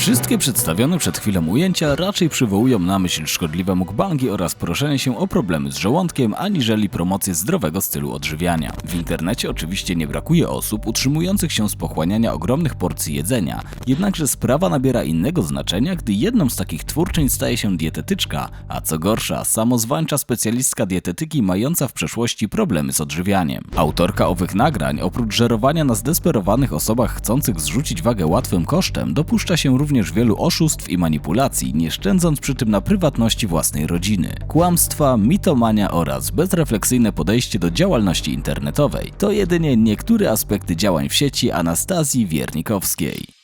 Wszystkie przedstawione przed chwilą ujęcia raczej przywołują na myśl szkodliwe mukbangi oraz proszenie się o problemy z żołądkiem, aniżeli promocję zdrowego stylu odżywiania. W internecie oczywiście nie brakuje osób utrzymujących się z pochłaniania ogromnych porcji jedzenia, jednakże sprawa nabiera innego znaczenia, gdy jedną z takich twórczyń staje się dietetyczka, a co gorsza, samozwańcza specjalistka dietetyki mająca w przeszłości problemy z odżywianiem. Autorka owych nagrań, oprócz żerowania na zdesperowanych osobach chcących zrzucić wagę łatwym kosztem, dopuszcza się również wielu oszustw i manipulacji, nie szczędząc przy tym na prywatności własnej rodziny. Kłamstwa, mitomania oraz bezrefleksyjne podejście do działalności internetowej to jedynie niektóre aspekty działań w sieci Anastazji Wiernikowskiej.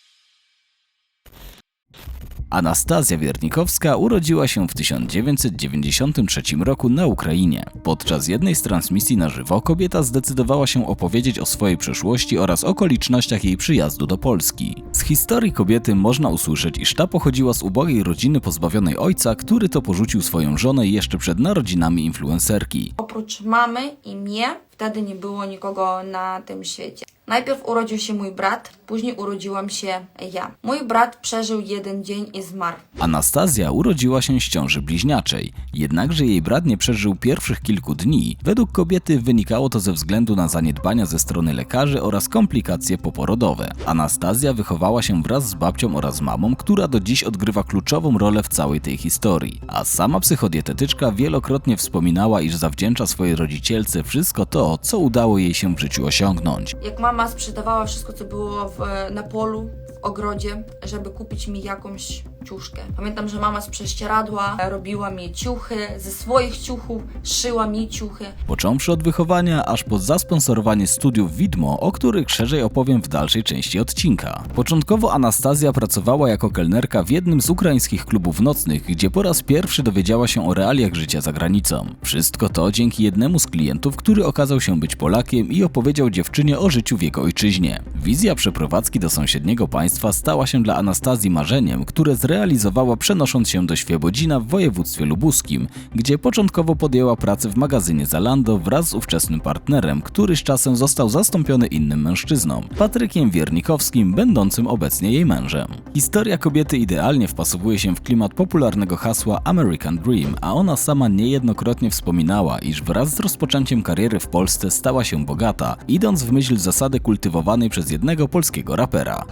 Anastazja Wiernikowska urodziła się w 1993 roku na Ukrainie. Podczas jednej z transmisji na żywo kobieta zdecydowała się opowiedzieć o swojej przeszłości oraz okolicznościach jej przyjazdu do Polski. Z historii kobiety można usłyszeć, iż ta pochodziła z ubogiej rodziny pozbawionej ojca, który to porzucił swoją żonę jeszcze przed narodzinami influencerki. Oprócz mamy i mnie, wtedy nie było nikogo na tym świecie. Najpierw urodził się mój brat, później urodziłam się ja. Mój brat przeżył jeden dzień i zmarł. Anastazja urodziła się z ciąży bliźniaczej, jednakże jej brat nie przeżył pierwszych kilku dni. Według kobiety wynikało to ze względu na zaniedbania ze strony lekarzy oraz komplikacje poporodowe. Anastazja wychowała się wraz z babcią oraz mamą, która do dziś odgrywa kluczową rolę w całej tej historii. A sama psychodietetyczka wielokrotnie wspominała, iż zawdzięcza swojej rodzicielce wszystko to, co udało jej się w życiu osiągnąć. Jak mama sprzedawała wszystko, co było w, na polu, w ogrodzie, żeby kupić mi jakąś ciuszkę. Pamiętam, że mama z prześcieradła robiła mi ciuchy, ze swoich ciuchów szyła mi ciuchy. Począwszy od wychowania, aż po zasponsorowanie studiów widmo, o których szerzej opowiem w dalszej części odcinka. Początkowo Anastazja pracowała jako kelnerka w jednym z ukraińskich klubów nocnych, gdzie po raz pierwszy dowiedziała się o realiach życia za granicą. Wszystko to dzięki jednemu z klientów, który okazał się być Polakiem i opowiedział dziewczynie o życiu w jego ojczyźnie. Wizja przeprowadzki do sąsiedniego państwa stała się dla Anastazji marzeniem, które zrealizowała przenosząc się do Świebodzina w województwie lubuskim, gdzie początkowo podjęła pracę w magazynie Zalando wraz z ówczesnym partnerem, który z czasem został zastąpiony innym mężczyzną, Patrykiem Wiernikowskim, będącym obecnie jej mężem. Historia kobiety idealnie wpasowuje się w klimat popularnego hasła American Dream, a ona sama niejednokrotnie wspominała, iż wraz z rozpoczęciem kariery w Polsce stała się bogata, idąc w myśl zasady kultywowanej przez jednego polskiego rapera.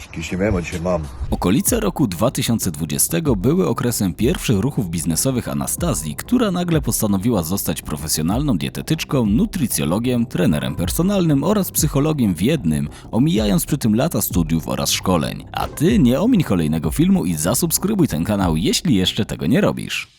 Okolice roku 2020 były okresem pierwszych ruchów biznesowych Anastazji, która nagle postanowiła zostać profesjonalną dietetyczką, nutrycjologiem, trenerem personalnym oraz psychologiem w jednym, omijając przy tym lata studiów oraz szkoleń. A ty nie omiń kolejnego filmu i zasubskrybuj ten kanał, jeśli jeszcze tego nie robisz.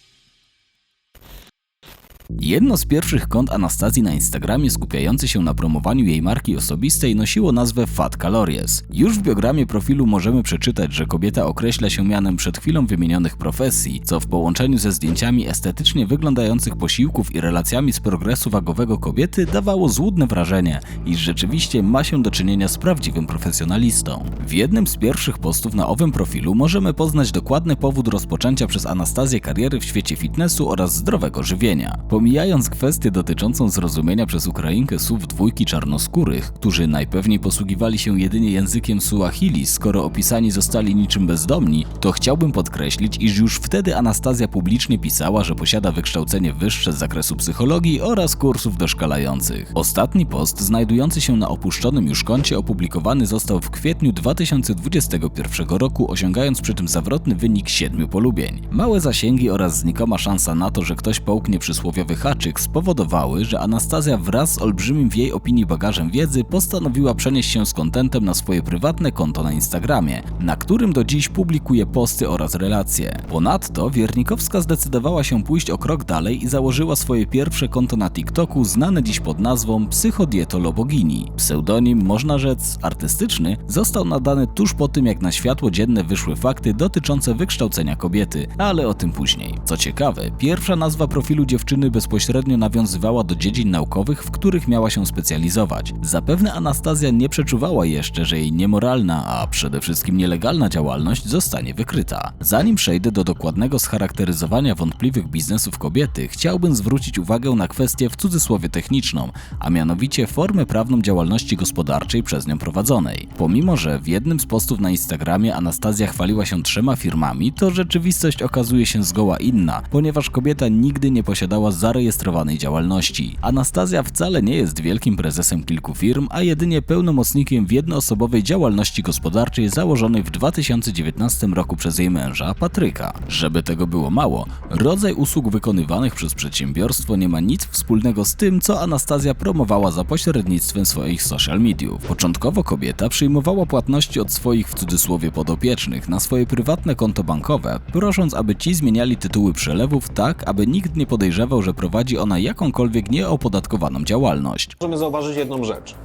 Jedno z pierwszych kont Anastazji na Instagramie skupiające się na promowaniu jej marki osobistej nosiło nazwę Fat Calories. Już w biogramie profilu możemy przeczytać, że kobieta określa się mianem przed chwilą wymienionych profesji, co w połączeniu ze zdjęciami estetycznie wyglądających posiłków i relacjami z progresu wagowego kobiety dawało złudne wrażenie, iż rzeczywiście ma się do czynienia z prawdziwym profesjonalistą. W jednym z pierwszych postów na owym profilu możemy poznać dokładny powód rozpoczęcia przez Anastazję kariery w świecie fitnessu oraz zdrowego żywienia. Pomijając kwestię dotyczącą zrozumienia przez Ukrainkę słów dwójki czarnoskórych, którzy najpewniej posługiwali się jedynie językiem Suahili, skoro opisani zostali niczym bezdomni, to chciałbym podkreślić, iż już wtedy Anastazja publicznie pisała, że posiada wykształcenie wyższe z zakresu psychologii oraz kursów doszkalających. Ostatni post, znajdujący się na opuszczonym już koncie, opublikowany został w kwietniu 2021 roku, osiągając przy tym zawrotny wynik 7 polubień. Małe zasięgi oraz znikoma szansa na to, że ktoś połknie przysłowiowy haczyk spowodowały, że Anastazja wraz z olbrzymim w jej opinii bagażem wiedzy postanowiła przenieść się z kontentem na swoje prywatne konto na Instagramie, na którym do dziś publikuje posty oraz relacje. Ponadto Wiernikowska zdecydowała się pójść o krok dalej i założyła swoje pierwsze konto na TikToku znane dziś pod nazwą Psychodietolobogini. Pseudonim, można rzec, artystyczny, został nadany tuż po tym, jak na światło dzienne wyszły fakty dotyczące wykształcenia kobiety, ale o tym później. Co ciekawe, pierwsza nazwa profilu dziewczyny bezpośrednio nawiązywała do dziedzin naukowych, w których miała się specjalizować. Zapewne Anastazja nie przeczuwała jeszcze, że jej niemoralna, a przede wszystkim nielegalna działalność zostanie wykryta. Zanim przejdę do dokładnego scharakteryzowania wątpliwych biznesów kobiety, chciałbym zwrócić uwagę na kwestię w cudzysłowie techniczną, a mianowicie formę prawną działalności gospodarczej przez nią prowadzonej. Pomimo, że w jednym z postów na Instagramie Anastazja chwaliła się trzema firmami, to rzeczywistość okazuje się zgoła inna, ponieważ kobieta nigdy nie posiadała zarejestrowanej działalności. Anastazja wcale nie jest wielkim prezesem kilku firm, a jedynie pełnomocnikiem w jednoosobowej działalności gospodarczej założonej w 2019 roku przez jej męża, Patryka. Żeby tego było mało, rodzaj usług wykonywanych przez przedsiębiorstwo nie ma nic wspólnego z tym, co Anastazja promowała za pośrednictwem swoich social mediów. Początkowo kobieta przyjmowała płatności od swoich w cudzysłowie podopiecznych na swoje prywatne konto bankowe, prosząc, aby ci zmieniali tytuły przelewów tak, aby nikt nie podejrzewał, że prowadzi ona jakąkolwiek nieopodatkowaną działalność. możemy zauważyć jedną rzecz.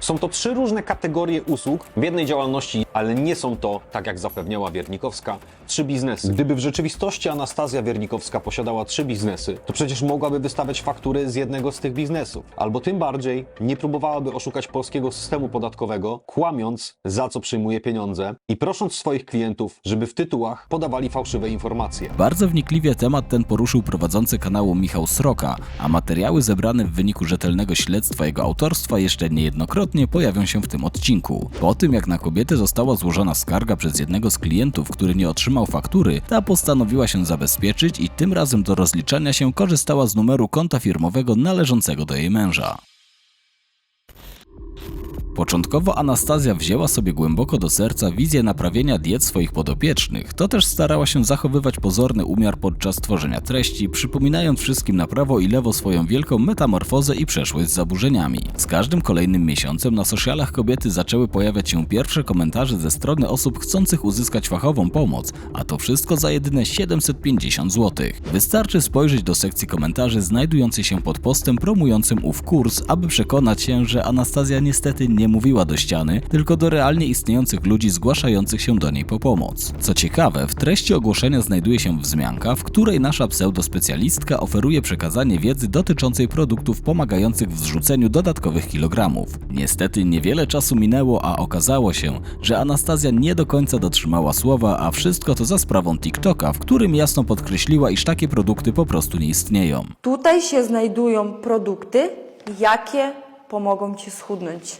Są to trzy różne kategorie usług w jednej działalności, ale nie są to, tak jak zapewniała Wiernikowska, trzy biznesy. Gdyby w rzeczywistości Anastazja Wiernikowska posiadała trzy biznesy, to przecież mogłaby wystawiać faktury z jednego z tych biznesów. Albo tym bardziej nie próbowałaby oszukać polskiego systemu podatkowego, kłamiąc za co przyjmuje pieniądze i prosząc swoich klientów, żeby w tytułach podawali fałszywe informacje. Bardzo wnikliwie temat ten poruszył prowadzący kanału Michał Sroka, a materiały zebrane w wyniku rzetelnego śledztwa jego autorstwa jeszcze niejednokrotnie pojawią się w tym odcinku. Po tym jak na kobietę została złożona skarga przez jednego z klientów, który nie otrzymał faktury, ta postanowiła się zabezpieczyć i tym razem do rozliczania się korzystała z numeru konta firmowego należącego do jej męża. Początkowo Anastazja wzięła sobie głęboko do serca wizję naprawienia diet swoich podopiecznych, to też starała się zachowywać pozorny umiar podczas tworzenia treści, przypominając wszystkim na prawo i lewo swoją wielką metamorfozę i przeszłość z zaburzeniami. Z każdym kolejnym miesiącem na socialach kobiety zaczęły pojawiać się pierwsze komentarze ze strony osób chcących uzyskać fachową pomoc, a to wszystko za jedyne 750 zł. Wystarczy spojrzeć do sekcji komentarzy znajdującej się pod postem promującym ów kurs, aby przekonać się, że Anastazja niestety nie mówiła do ściany, tylko do realnie istniejących ludzi zgłaszających się do niej po pomoc. Co ciekawe, w treści ogłoszenia znajduje się wzmianka, w której nasza pseudospecjalistka oferuje przekazanie wiedzy dotyczącej produktów pomagających w zrzuceniu dodatkowych kilogramów. Niestety niewiele czasu minęło, a okazało się, że Anastazja nie do końca dotrzymała słowa, a wszystko to za sprawą TikToka, w którym jasno podkreśliła, iż takie produkty po prostu nie istnieją. Tutaj się znajdują produkty, jakie pomogą Ci schudnąć.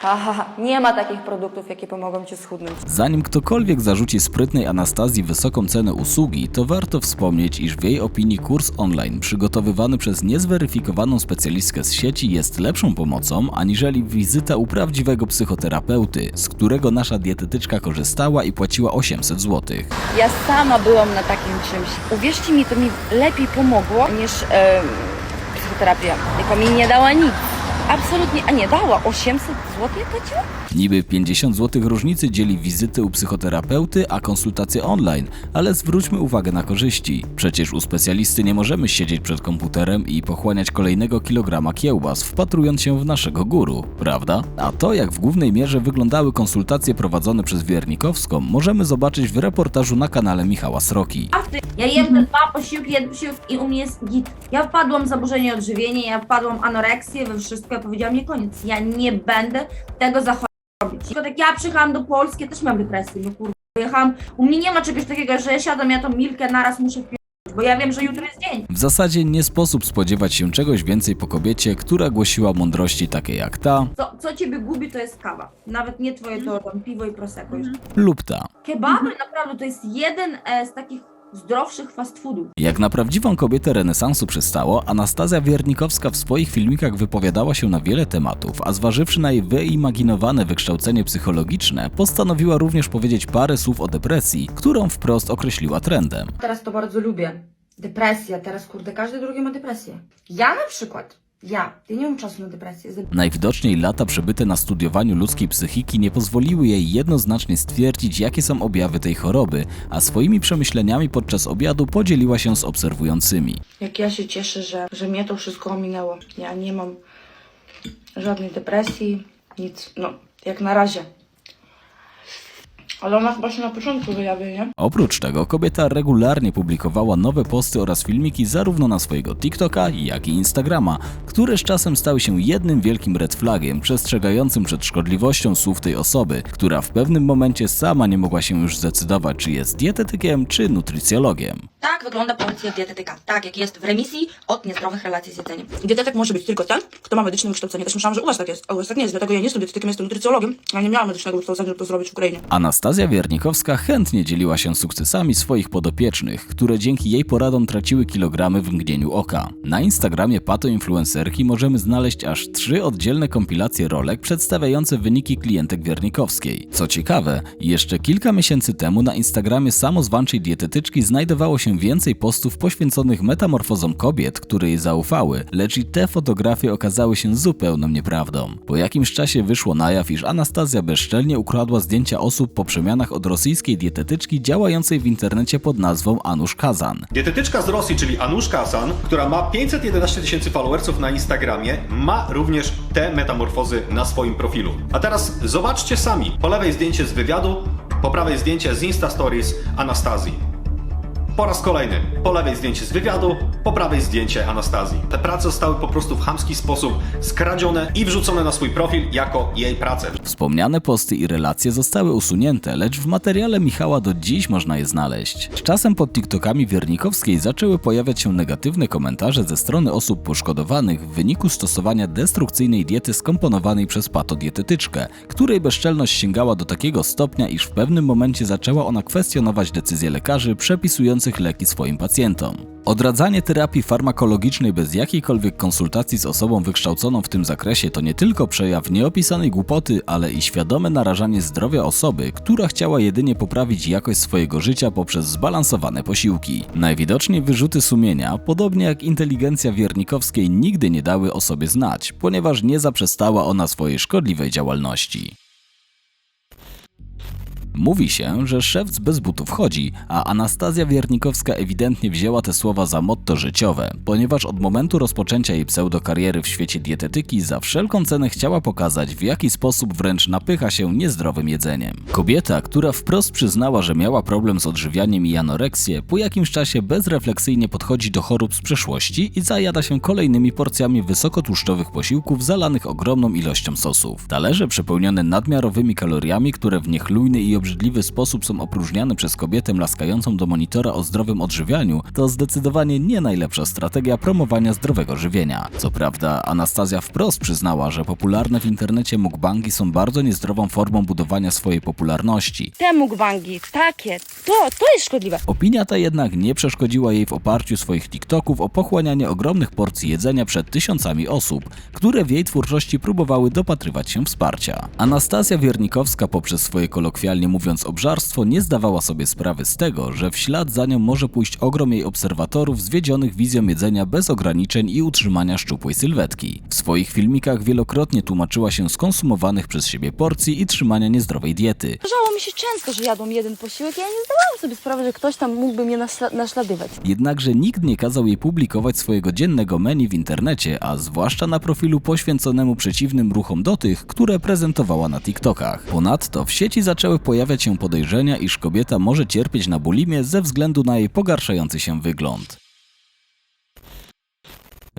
Haha, nie ma takich produktów, jakie pomogą Ci schudnąć. Zanim ktokolwiek zarzuci sprytnej Anastazji wysoką cenę usługi, to warto wspomnieć, iż w jej opinii kurs online przygotowywany przez niezweryfikowaną specjalistkę z sieci jest lepszą pomocą, aniżeli wizyta u prawdziwego psychoterapeuty, z którego nasza dietetyczka korzystała i płaciła 800 zł. Ja sama byłam na takim czymś. Uwierzcie mi, to mi lepiej pomogło niż em, psychoterapia. Tylko mi nie dała nic. Absolutnie, a nie dała. 800 zł ja płaciłam? Niby 50 zł różnicy dzieli wizyty u psychoterapeuty, a konsultacje online, ale zwróćmy uwagę na korzyści. Przecież u specjalisty nie możemy siedzieć przed komputerem i pochłaniać kolejnego kilograma kiełbas, wpatrując się w naszego guru, prawda? A to, jak w głównej mierze wyglądały konsultacje prowadzone przez Wiernikowską, możemy zobaczyć w reportażu na kanale Michała Sroki. Ja jem te dwa posiłki, jeden posiłek i u mnie jest git. Ja wpadłam w zaburzenie odżywienia, ja wpadłam w anoreksję, we wszystko, ja powiedziałam nie koniec. Ja nie będę tego zachować robić. Tylko tak ja przyjechałam do Polski, ja też miałam depresję, no kurwa. Jechałam, u mnie nie ma czegoś takiego, że ja siadam, ja tą milkę naraz muszę wpiąć, bo ja wiem, że jutro jest dzień. W zasadzie nie sposób spodziewać się czegoś więcej po kobiecie, która głosiła mądrości takie jak ta Co, co ciebie gubi, to jest kawa. Nawet nie twoje to tam piwo i prosecco już. lub ta. Kebaby naprawdę to jest jeden e, z takich zdrowszych fast foodów. Jak na prawdziwą kobietę renesansu przystało, Anastazja Wiernikowska w swoich filmikach wypowiadała się na wiele tematów, a zważywszy na jej wyimaginowane wykształcenie psychologiczne, postanowiła również powiedzieć parę słów o depresji, którą wprost określiła trendem. Teraz to bardzo lubię. Depresja, teraz kurde, każdy drugi ma depresję. Ja na przykład, ja, ja nie mam czasu na depresję. Najwidoczniej lata przebyte na studiowaniu ludzkiej psychiki nie pozwoliły jej jednoznacznie stwierdzić, jakie są objawy tej choroby, a swoimi przemyśleniami podczas obiadu podzieliła się z obserwującymi. Jak ja się cieszę, że, że mnie to wszystko ominęło. Ja nie mam żadnej depresji, nic. No, jak na razie. Ale ona chyba się na początku wyjawia, nie? Oprócz tego kobieta regularnie publikowała nowe posty oraz filmiki zarówno na swojego TikToka, jak i Instagrama, które z czasem stały się jednym wielkim red flagiem przestrzegającym przed szkodliwością słów tej osoby, która w pewnym momencie sama nie mogła się już zdecydować, czy jest dietetykiem, czy nutrycjologiem. Tak wygląda porcja dietetyka. Tak jak jest w remisji od niezdrowych relacji z jedzeniem. Dietetyk może być tylko ten, kto ma medyczne wykształcenie. Też myślałam, że u was tak jest, a u was tak nie jest. Dlatego ja nie jestem dietetykiem, jestem nutrycjologiem. Ja nie miałam medycznego wykształcenia, żeby to zrobić w Ukrainie. Anastazja Wiernikowska chętnie dzieliła się sukcesami swoich podopiecznych, które dzięki jej poradom traciły kilogramy w mgnieniu oka. Na Instagramie pato influencerki możemy znaleźć aż trzy oddzielne kompilacje rolek przedstawiające wyniki klientek Wiernikowskiej. Co ciekawe, jeszcze kilka miesięcy temu na Instagramie samozwańczej dietetyczki znajdowało się więcej postów poświęconych metamorfozom kobiet, które jej zaufały, lecz i te fotografie okazały się zupełną nieprawdą. Po jakimś czasie wyszło na jaw, iż Anastazja bezczelnie ukradła zdjęcia osób po przemianach od rosyjskiej dietetyczki działającej w internecie pod nazwą Anusz Kazan. Dietetyczka z Rosji, czyli Anuszka Asan, która ma 511 tysięcy followersów na Instagramie, ma również te metamorfozy na swoim profilu. A teraz zobaczcie sami. Po lewej zdjęcie z wywiadu, po prawej zdjęcie z Insta Stories Anastazji. Po raz kolejny, po lewej zdjęcie z wywiadu, po prawej zdjęcie Anastazji. Te prace zostały po prostu w chamski sposób skradzione i wrzucone na swój profil jako jej prace. Wspomniane posty i relacje zostały usunięte, lecz w materiale Michała do dziś można je znaleźć. Z czasem pod TikTokami Wiernikowskiej zaczęły pojawiać się negatywne komentarze ze strony osób poszkodowanych w wyniku stosowania destrukcyjnej diety skomponowanej przez patodietetyczkę, której bezczelność sięgała do takiego stopnia, iż w pewnym momencie zaczęła ona kwestionować decyzje lekarzy przepisujących leki swoim pacjentom. Odradzanie terapii farmakologicznej bez jakiejkolwiek konsultacji z osobą wykształconą w tym zakresie to nie tylko przejaw nieopisanej głupoty, ale i świadome narażanie zdrowia osoby, która chciała jedynie poprawić jakość swojego życia poprzez zbalansowane posiłki. Najwidoczniej wyrzuty sumienia, podobnie jak inteligencja Wiernikowskiej, nigdy nie dały o sobie znać, ponieważ nie zaprzestała ona swojej szkodliwej działalności. Mówi się, że szewc bez butów chodzi, a Anastazja Wiernikowska ewidentnie wzięła te słowa za motto życiowe, ponieważ od momentu rozpoczęcia jej pseudokariery w świecie dietetyki za wszelką cenę chciała pokazać, w jaki sposób wręcz napycha się niezdrowym jedzeniem. Kobieta, która wprost przyznała, że miała problem z odżywianiem i anoreksję, po jakimś czasie bezrefleksyjnie podchodzi do chorób z przeszłości i zajada się kolejnymi porcjami wysokotłuszczowych posiłków zalanych ogromną ilością sosów. Talerze przepełnione nadmiarowymi kaloriami, które w niechlujny i obrzydliwy sposób są opróżniane przez kobietę laskającą do monitora o zdrowym odżywianiu, to zdecydowanie nie najlepsza strategia promowania zdrowego żywienia. Co prawda, Anastazja wprost przyznała, że popularne w internecie mukbangi są bardzo niezdrową formą budowania swojej popularności. Te mukbangi, takie, to, to jest szkodliwe. Opinia ta jednak nie przeszkodziła jej w oparciu swoich TikToków o pochłanianie ogromnych porcji jedzenia przed tysiącami osób, które w jej twórczości próbowały dopatrywać się wsparcia. Anastazja Wiernikowska poprzez swoje kolokwialnie mówiąc obżarstwo nie zdawała sobie sprawy z tego, że w ślad za nią może pójść ogrom jej obserwatorów zwiedzionych wizją jedzenia bez ograniczeń i utrzymania szczupłej sylwetki. W swoich filmikach wielokrotnie tłumaczyła się z konsumowanych przez siebie porcji i trzymania niezdrowej diety. Zdarzało mi się często, że jadłam jeden posiłek ja nie zdawałam sobie sprawy, że ktoś tam mógłby mnie naśla- naśladować. Jednakże nikt nie kazał jej publikować swojego dziennego menu w internecie, a zwłaszcza na profilu poświęconemu przeciwnym ruchom do tych, które prezentowała na TikTokach. Ponadto w sieci zaczęły pojawiać się podejrzenia, iż kobieta może cierpieć na bulimię ze względu na jej pogarszający się wygląd.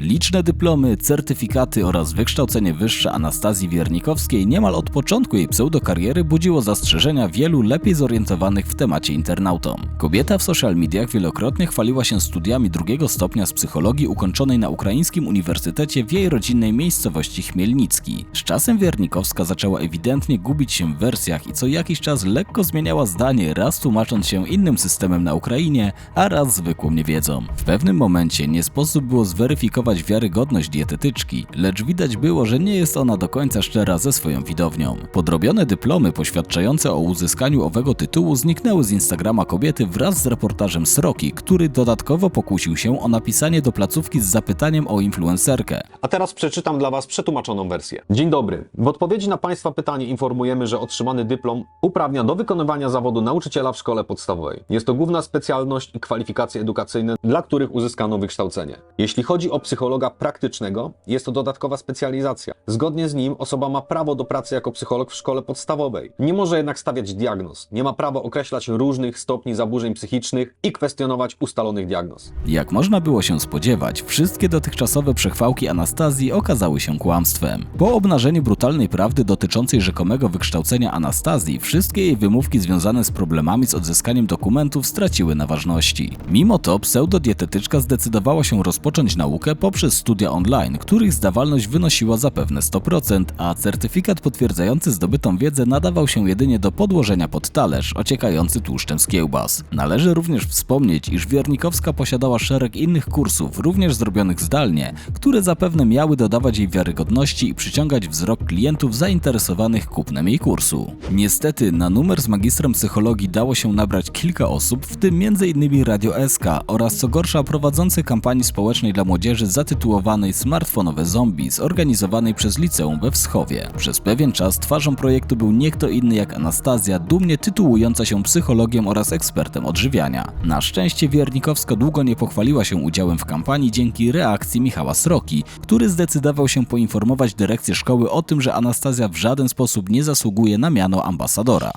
Liczne dyplomy, certyfikaty oraz wykształcenie wyższe Anastazji Wiernikowskiej niemal od początku jej pseudokariery budziło zastrzeżenia wielu lepiej zorientowanych w temacie internautom. Kobieta w social mediach wielokrotnie chwaliła się studiami drugiego stopnia z psychologii ukończonej na Ukraińskim Uniwersytecie w jej rodzinnej miejscowości Chmielnicki. Z czasem Wiernikowska zaczęła ewidentnie gubić się w wersjach i co jakiś czas lekko zmieniała zdanie, raz tłumacząc się innym systemem na Ukrainie, a raz zwykłą niewiedzą. W pewnym momencie nie sposób było zweryfikować wiarygodność dietetyczki, lecz widać było, że nie jest ona do końca szczera ze swoją widownią. Podrobione dyplomy poświadczające o uzyskaniu owego tytułu zniknęły z Instagrama kobiety wraz z reportażem Sroki, który dodatkowo pokusił się o napisanie do placówki z zapytaniem o influencerkę. A teraz przeczytam dla Was przetłumaczoną wersję. Dzień dobry. W odpowiedzi na Państwa pytanie informujemy, że otrzymany dyplom uprawnia do wykonywania zawodu nauczyciela w szkole podstawowej. Jest to główna specjalność i kwalifikacje edukacyjne, dla których uzyskano wykształcenie. Jeśli chodzi o psychologię, psychologa praktycznego jest to dodatkowa specjalizacja. Zgodnie z nim osoba ma prawo do pracy jako psycholog w szkole podstawowej. Nie może jednak stawiać diagnoz. Nie ma prawa określać różnych stopni zaburzeń psychicznych i kwestionować ustalonych diagnoz. Jak można było się spodziewać, wszystkie dotychczasowe przechwałki Anastazji okazały się kłamstwem. Po obnażeniu brutalnej prawdy dotyczącej rzekomego wykształcenia Anastazji, wszystkie jej wymówki związane z problemami z odzyskaniem dokumentów straciły na ważności. Mimo to pseudodietetyczka zdecydowała się rozpocząć naukę poprzez studia online, których zdawalność wynosiła zapewne 100%, a certyfikat potwierdzający zdobytą wiedzę nadawał się jedynie do podłożenia pod talerz ociekający tłuszczem z kiełbas. Należy również wspomnieć, iż Wiernikowska posiadała szereg innych kursów, również zrobionych zdalnie, które zapewne miały dodawać jej wiarygodności i przyciągać wzrok klientów zainteresowanych kupnem jej kursu. Niestety na numer z magistrem psychologii dało się nabrać kilka osób, w tym m.in. Radio SK oraz co gorsza prowadzący kampanii społecznej dla młodzieży zatytułowanej Smartfonowe Zombie zorganizowanej przez liceum we Wschowie. Przez pewien czas twarzą projektu był nie kto inny jak Anastazja, dumnie tytułująca się psychologiem oraz ekspertem odżywiania. Na szczęście Wiernikowska długo nie pochwaliła się udziałem w kampanii dzięki reakcji Michała Sroki, który zdecydował się poinformować dyrekcję szkoły o tym, że Anastazja w żaden sposób nie zasługuje na miano ambasadora.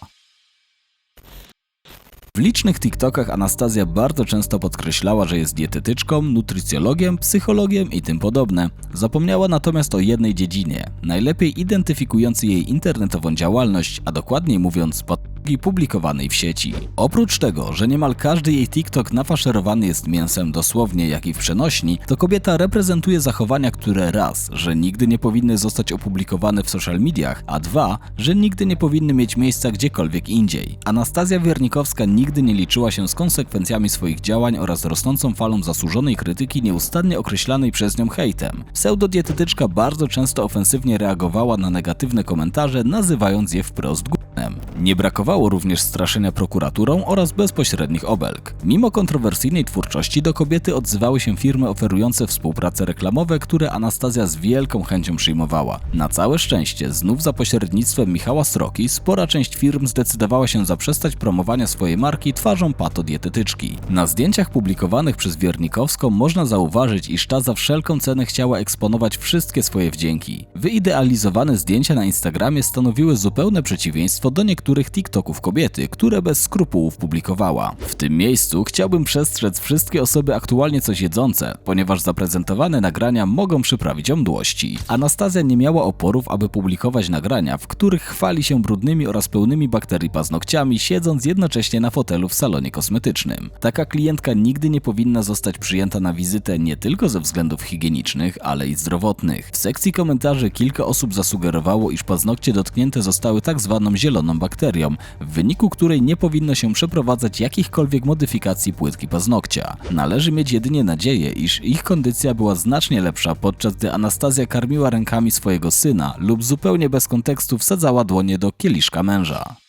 W licznych TikTokach Anastazja bardzo często podkreślała, że jest dietetyczką, nutrycjologiem, psychologiem i tym podobne. Zapomniała natomiast o jednej dziedzinie, najlepiej identyfikującej jej internetową działalność, a dokładniej mówiąc patologii publikowanej w sieci. Oprócz tego, że niemal każdy jej TikTok nafaszerowany jest mięsem dosłownie jak i w przenośni, to kobieta reprezentuje zachowania, które raz, że nigdy nie powinny zostać opublikowane w social mediach, a dwa, że nigdy nie powinny mieć miejsca gdziekolwiek indziej. Anastazja Wiernikowska nigdy nie liczyła się z konsekwencjami swoich działań oraz rosnącą falą zasłużonej krytyki nieustannie określanej przez nią hejtem. Pseudodietetyczka bardzo często ofensywnie reagowała na negatywne komentarze, nazywając je wprost gównem. Nie brakowało również straszenia prokuraturą oraz bezpośrednich obelg. Mimo kontrowersyjnej twórczości do kobiety odzywały się firmy oferujące współprace reklamowe, które Anastazja z wielką chęcią przyjmowała. Na całe szczęście, znów za pośrednictwem Michała Sroki, spora część firm zdecydowała się zaprzestać promowania swojej marki twarzą patodietetyczki. Na zdjęciach publikowanych przez Wiernikowską można zauważyć, iż ta za wszelką cenę chciała eksponować wszystkie swoje wdzięki. Wyidealizowane zdjęcia na Instagramie stanowiły zupełne przeciwieństwo do niektórych TikToków kobiety, które bez skrupułów publikowała. W tym miejscu chciałbym przestrzec wszystkie osoby aktualnie coś jedzące, ponieważ zaprezentowane nagrania mogą przyprawić o mdłości. Anastazja nie miała oporów, aby publikować nagrania, w których chwali się brudnymi oraz pełnymi bakterii paznokciami, siedząc jednocześnie na fotelu w salonie kosmetycznym. Taka klientka nigdy nie powinna zostać przyjęta na wizytę nie tylko ze względów higienicznych, ale i zdrowotnych. W sekcji komentarzy kilka osób zasugerowało, iż paznokcie dotknięte zostały tak zwaną zieloną bakterią, w wyniku której nie powinno się przeprowadzać jakichkolwiek modyfikacji płytki paznokcia. Należy mieć jedynie nadzieję, iż ich kondycja była znacznie lepsza, podczas gdy Anastazja karmiła rękami swojego syna lub zupełnie bez kontekstu wsadzała dłonie do kieliszka męża.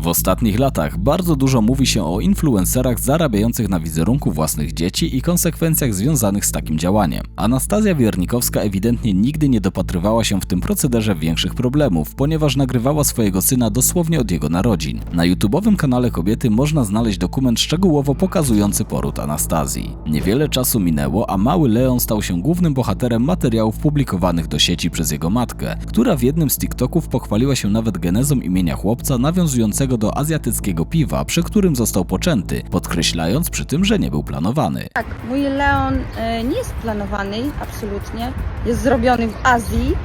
W ostatnich latach bardzo dużo mówi się o influencerach zarabiających na wizerunku własnych dzieci i konsekwencjach związanych z takim działaniem. Anastazja Wiernikowska ewidentnie nigdy nie dopatrywała się w tym procederze większych problemów, ponieważ nagrywała swojego syna dosłownie od jego narodzin. Na YouTubowym kanale kobiety można znaleźć dokument szczegółowo pokazujący poród Anastazji. Niewiele czasu minęło, a mały Leon stał się głównym bohaterem materiałów publikowanych do sieci przez jego matkę, która w jednym z TikToków pochwaliła się nawet genezą imienia chłopca nawiązującego do azjatyckiego piwa, przy którym został poczęty, podkreślając przy tym, że nie był planowany. Tak, mój Leon e, nie jest planowany, absolutnie. Jest zrobiony w Azji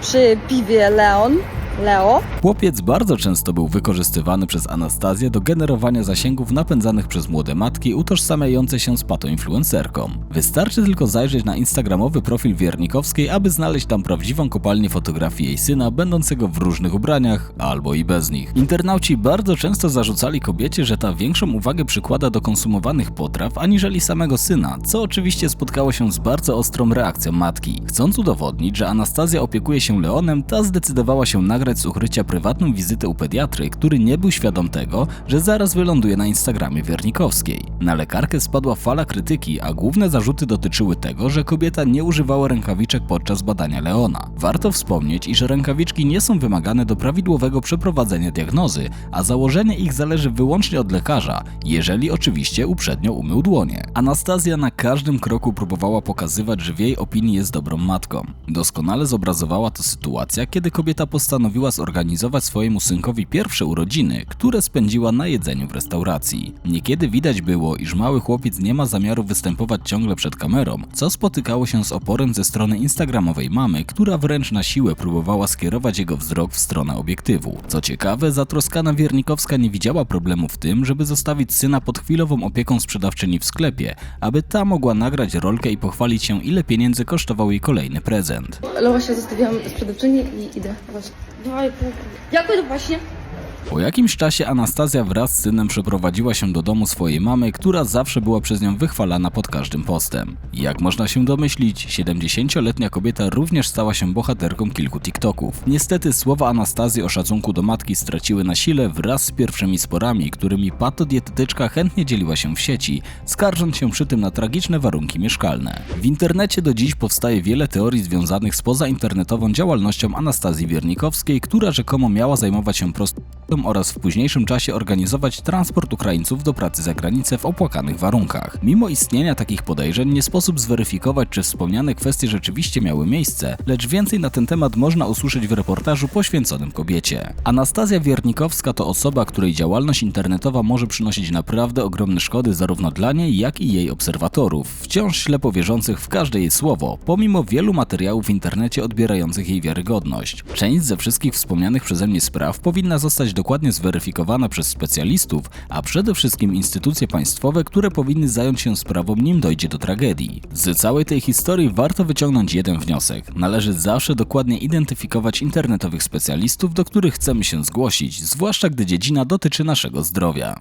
przy piwie Leon, Leo. Chłopiec bardzo często był wykorzystywany przez Anastazję do generowania zasięgów napędzanych przez młode matki utożsamiające się z patoinfluencerką. Wystarczy tylko zajrzeć na instagramowy profil Wiernikowskiej, aby znaleźć tam prawdziwą kopalnię fotografii jej syna, będącego w różnych ubraniach, albo i bez nich. Internauci bardzo często zarzucali kobiecie, że ta większą uwagę przykłada do konsumowanych potraw, aniżeli samego syna, co oczywiście spotkało się z bardzo ostrą reakcją matki. Chcąc udowodnić, że Anastazja opiekuje się Leonem, ta zdecydowała się nagrać nagrać z ukrycia prywatną wizytę u pediatry, który nie był świadom tego, że zaraz wyląduje na Instagramie Wiernikowskiej. Na lekarkę spadła fala krytyki, a główne zarzuty dotyczyły tego, że kobieta nie używała rękawiczek podczas badania Leona. Warto wspomnieć, iż rękawiczki nie są wymagane do prawidłowego przeprowadzenia diagnozy, a założenie ich zależy wyłącznie od lekarza, jeżeli oczywiście uprzednio umył dłonie. Anastazja na każdym kroku próbowała pokazywać, że w jej opinii jest dobrą matką. Doskonale zobrazowała to sytuacja, kiedy kobieta postanowiła zorganizować swojemu synkowi pierwsze urodziny, które spędziła na jedzeniu w restauracji. Niekiedy widać było, iż mały chłopiec nie ma zamiaru występować ciągle przed kamerą, co spotykało się z oporem ze strony instagramowej mamy, która wręcz na siłę próbowała skierować jego wzrok w stronę obiektywu. Co ciekawe, zatroskana Wiernikowska nie widziała problemu w tym, żeby zostawić syna pod chwilową opieką sprzedawczyni w sklepie, aby ta mogła nagrać rolkę i pochwalić się, ile pieniędzy kosztował jej kolejny prezent. Ale właśnie zostawiłam sprzedawczyni i idę. Dwa i pół. Dziękuję, właśnie. Po jakimś czasie Anastazja wraz z synem przeprowadziła się do domu swojej mamy, która zawsze była przez nią wychwalana pod każdym postem. Jak można się domyślić, 70-letnia kobieta również stała się bohaterką kilku TikToków. Niestety słowa Anastazji o szacunku do matki straciły na sile wraz z pierwszymi sporami, którymi patodietetyczka chętnie dzieliła się w sieci, skarżąc się przy tym na tragiczne warunki mieszkalne. W internecie do dziś powstaje wiele teorii związanych z pozainternetową działalnością Anastazji Wiernikowskiej, która rzekomo miała zajmować się prostytucją oraz w późniejszym czasie organizować transport Ukraińców do pracy za granicę w opłakanych warunkach. Mimo istnienia takich podejrzeń nie sposób zweryfikować, czy wspomniane kwestie rzeczywiście miały miejsce, lecz więcej na ten temat można usłyszeć w reportażu poświęconym kobiecie. Anastazja Wiernikowska to osoba, której działalność internetowa może przynosić naprawdę ogromne szkody zarówno dla niej, jak i jej obserwatorów, wciąż ślepo wierzących w każde jej słowo, pomimo wielu materiałów w internecie odbierających jej wiarygodność. Część ze wszystkich wspomnianych przeze mnie spraw powinna zostać dokładnie zweryfikowana przez specjalistów, a przede wszystkim instytucje państwowe, które powinny zająć się sprawą nim dojdzie do tragedii. Z całej tej historii warto wyciągnąć jeden wniosek. Należy zawsze dokładnie identyfikować internetowych specjalistów, do których chcemy się zgłosić, zwłaszcza gdy dziedzina dotyczy naszego zdrowia.